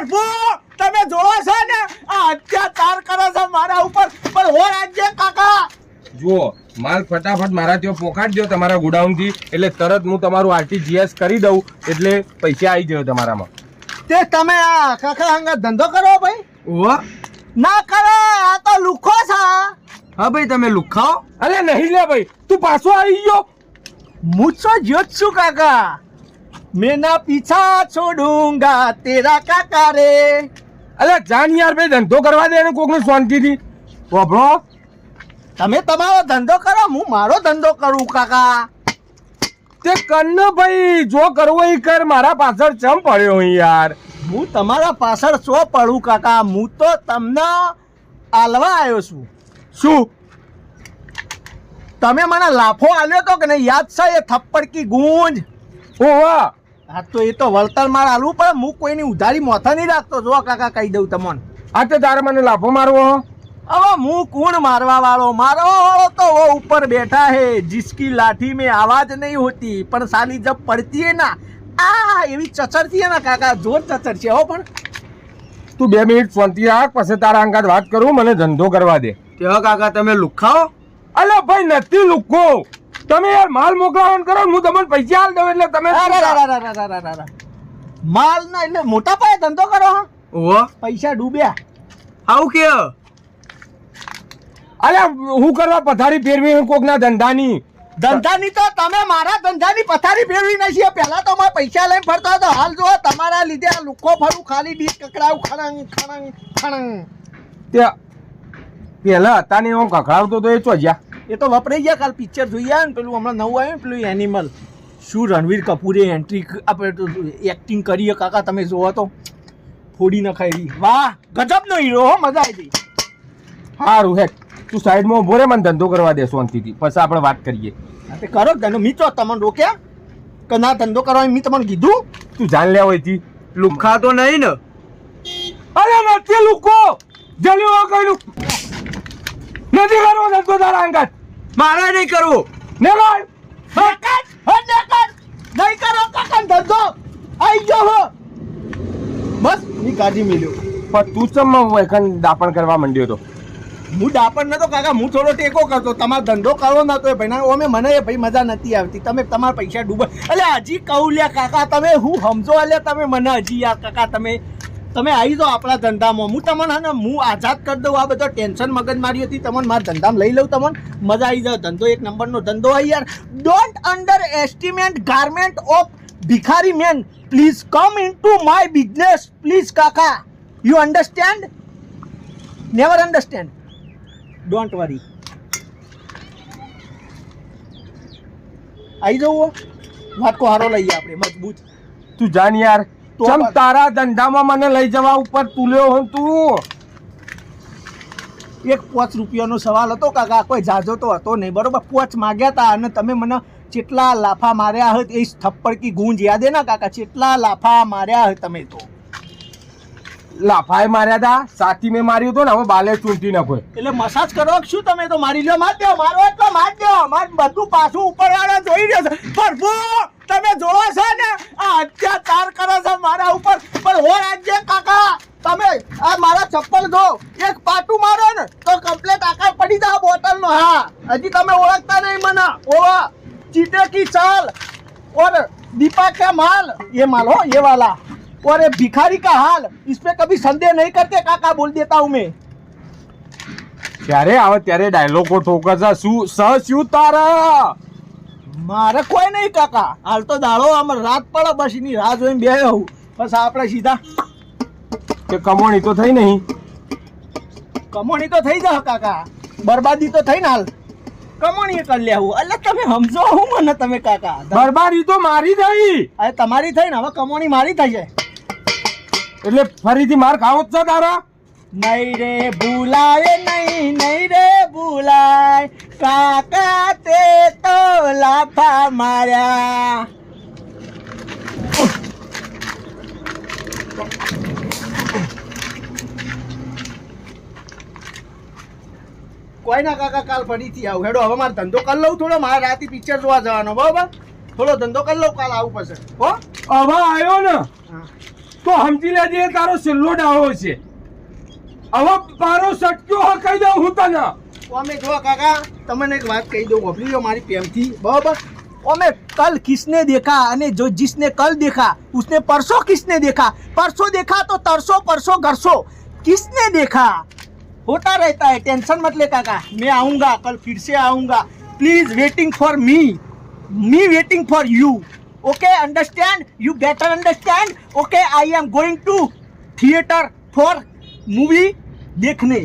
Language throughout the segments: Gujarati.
પ્રભુ તમે જોવો છો ને આ અત્યાચાર કરો છો મારા ઉપર. પણ હો રાજ્ય કાકા. જુઓ માલ ફટાફટ મારા ત્યાં પોકાડ દો તમારા ગોડાઉનથી. એટલે તરત હું તમારું આરટીજીએસ કરી દઉં એટલે પૈસા આવી જાય તમારામાં. તે તમે આ કાકા હંગા ધંધો કરો ભાઈ. વાહ ના કરો આ તો લુખો છે. હા ભાઈ તમે લુખાઓ? અરે નહીં લે ભાઈ તું પાછો આવી ગયો. મૂછો જ્યોત છું કાકા. મેં ના પીછા છોડુંગા તેરા કાકા રે. અલે જાન યાર ભાઈ ધંધો કરવા દે ને કોકને શાંતિથી. વાપરો તમે તમારો ધંધો કરો હું મારો ધંધો કરું કાકા. તે કન્ન ભાઈ જો કરવો એ કર મારા પાછળ ચમ પડ્યો હું યાર? હું તમારા પાછળ શો પડું કાકા. હું તો તમને આલવા આવ્યો છું. શું? તમે મને લાફો આલ્યો તો કે નહીં? યાદ છે એ થપ્પડ કી ગુંજ? ઓવા હા તો એ તો વળતર માર આલવું પણ હું કોઈની ઉધારી મોથા નહીં રાખતો. જો કાકા કહી દઉં તમને. આ તો તારે મને લાભો મારવો હવે હું કોણ મારવા વાળો મારવા વાળો તો વો ઉપર બેઠા હે. જીસકી લાઠી મેં આવાજ નહીં હોતી. પણ સાલી જબ પડતી હે ના આ એવી ચચરતી હે ના કાકા. જોર ચચર છે હો પણ. તું બે મિનિટ ફોનથી રાખ પછી તારા અંગાત વાત કરું મને ધંધો કરવા દે. કેવા કાકા તમે લુખાઓ અલે ભાઈ નથી લુખો તમે યાર માલ મોકલાવાનું કરો હું તમને પૈસા આલ દઉં એટલે તમે. માલ ના એટલે મોટા પાયે ધંધો કરો હા? પૈસા ડૂબ્યા. આવું કે અરે હું કરવા પથારી ફેરવી કોકના ધંધાની. ધંધાની તો તમે મારા ધંધાની પથારી ફેરવી નથી પહેલા તો મારા પૈસા લઈને ફરતો હતો. હાલ જો તમારા લીધે આ ફરું ખાલી ડીશ કકડાવું ખણંગ ખણંગ ખણંગ. તે પેલા હતા ને હું કકડાવતો તો એ ચોજ્યા. એ તો વપરાઈ ગયા કાલ પિક્ચર જોઈ આવ્યા ને પેલું હમણાં નવું આવ્યું ને પેલું એનિમલ શું રણવીર કપૂરે એન્ટ્રી આપણે એક્ટિંગ કરીએ કાકા તમે જોવો તો. ફોડી નખાઈ વાહ ગજબનો હીરો હો મજા આવી ગઈ. સારું હેઠ તું સાઈડમાં ઊભો રે મને ધંધો કરવા દે શાંતિથી. પછી આપણે વાત કરીએ. તે કરો ધંધો. મિત્રો તમને રોક્યા? કે ના ધંધો કરવા મેં તમને કીધું? તું જાણ લે હોયથી લુખા તો નહીં ને. અરે નથી લુકો જલ્યો કઈનું નથી કરવો ધંધો તારા અંગાત. મારે નહીં કરવું. ને ભાઈ નહીં કરો કાકા ધંધો. આઈ ગયો હો. બસની કાઢી મિલ્યો પણ તું ચમ વેકન દાપણ કરવા માંડ્યો તો? હું દાપણ નતો કાકા હું થોડો ટેકો કરતો. તમારો ધંધો કરવો નતો. એ ભાઈ ઓમે મને એ ભાઈ મજા નથી આવતી. તમે તમારા પૈસા ડૂબે. એટલે હજી કહું લ્યા કાકા તમે હું સમજો? એટલે તમે મને હજી યાર કાકા તમે તમે આવી જાઓ આપણા ધંધામાં. હું તમને ને, હું આઝાદ કરી દઉં, આ બધો ટેન્શન મગજમારી હતી. તમને મારા ધંધામાં લઈ લઉં તમને. મજા આવી જાવ ધંધો એક નંબરનો ધંધો હોય યાર. Don't underestimate garment of ભિખારી man please come in to my business please કાકા you understand never understand don't worry આવી જવું વાટકો હારો લઈએ આપણે, મજબૂત. તું જાણ યાર. ચમ તારા ધંધામાં મને લઈ જવા ઉપર તુલ્યો હું તું? એક પોચ રૂપિયાનો સવાલ હતો કાકા કોઈ જાજો તો હતો નહીં બરોબર? પોચ માગ્યા હતા અને તમે મને કેટલા લાફા માર્યા હતા એ થપ્પડ કી ગૂંજ યાદ ના કાકા? કેટલા લાફા માર્યા હતા તમે તો. લાફાએ માર્યા હતા સાથી મેં માર્યું હતું ને હવે બાલે ચૂંટી નાખો. એટલે મસાજ કરો શું તમે તો? મારી લો માર દો મારો એટલો માર દો માર બધું પાછું ઉપર વાળા જોઈ રહ્યો છે. તમે જોવો છો ને આ અત્યાચાર કરો છો મારા ઉપર પણ હો રાજ્ય કાકા તમે આ મારા ચપ્પલ જો એક પાટું મારો ને તો કમ્પ્લેટ આકાર પડી જાય બોટલ નો હા હજી તમે ઓળખતા નહીં મને ઓવા ચીટે કી ચાલ और दीपा का माल ये माल हो ये वाला और ये भिखारी का हाल इस पे कभी संदेह नहीं करते काका बोल देता हूँ मैं ત્યારે આવે ત્યારે ડાયલોગો ઠોકર શું સ શું તારા મારે કોઈ નહીં કાકા. હાલ તો દાડો આમ રાત પડે બસ એની રાહ જોઈને બે આવું બસ આપણે સીધા. કે કમોણી તો થઈ નહીં. કમોણી તો થઈ જાય કાકા. બરબાદી તો થઈ ને હાલ. કમોણી કરી લેવું એટલે તમે સમજો હું મને તમે કાકા. બરબાદી તો મારી થઈ. અરે તમારી થઈ ને હવે કમોણી મારી થશે એટલે ફરીથી માર ખાવો જ છે તારા? નહીં રે ભૂલાય નહીં નહીં રે ભૂલાય. કાકા તે તો લાફા માર્યા. કોઈ ના કાકા કાલ ફરીથી આવું? હેડો હવે મારે ધંધો કરી લઉં થોડો મારે રાતે પિક્ચર જોવા જવાનો બરોબર? થોડો ધંધો કરી લઉં કાલ આવું પછી. હો? હવે આવ્યો ને તો સમજી લેજે તારો છેલ્લો ડાળો છે. હવે મારો સટક્યો હકાઈ કહી દઉં હું તને. અમે જો કાકા તમને એક વાત કહી દઉં ગોભલી લો મારી પ્રેમથી બરાબર ઓમે कल किसने देखा અને जो जिसने कल देखा उसने परसों किसने देखा परसों देखा तो तरसों परसों गरसों किसने देखा होता रहता है टेंशन मत ले काका मैं आऊंगा कल फिर से आऊंगा please waiting for me me waiting for you okay understand you better understand okay I am going to theatre for movie देखने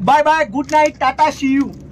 Bye bye. Good night. Tata. See you.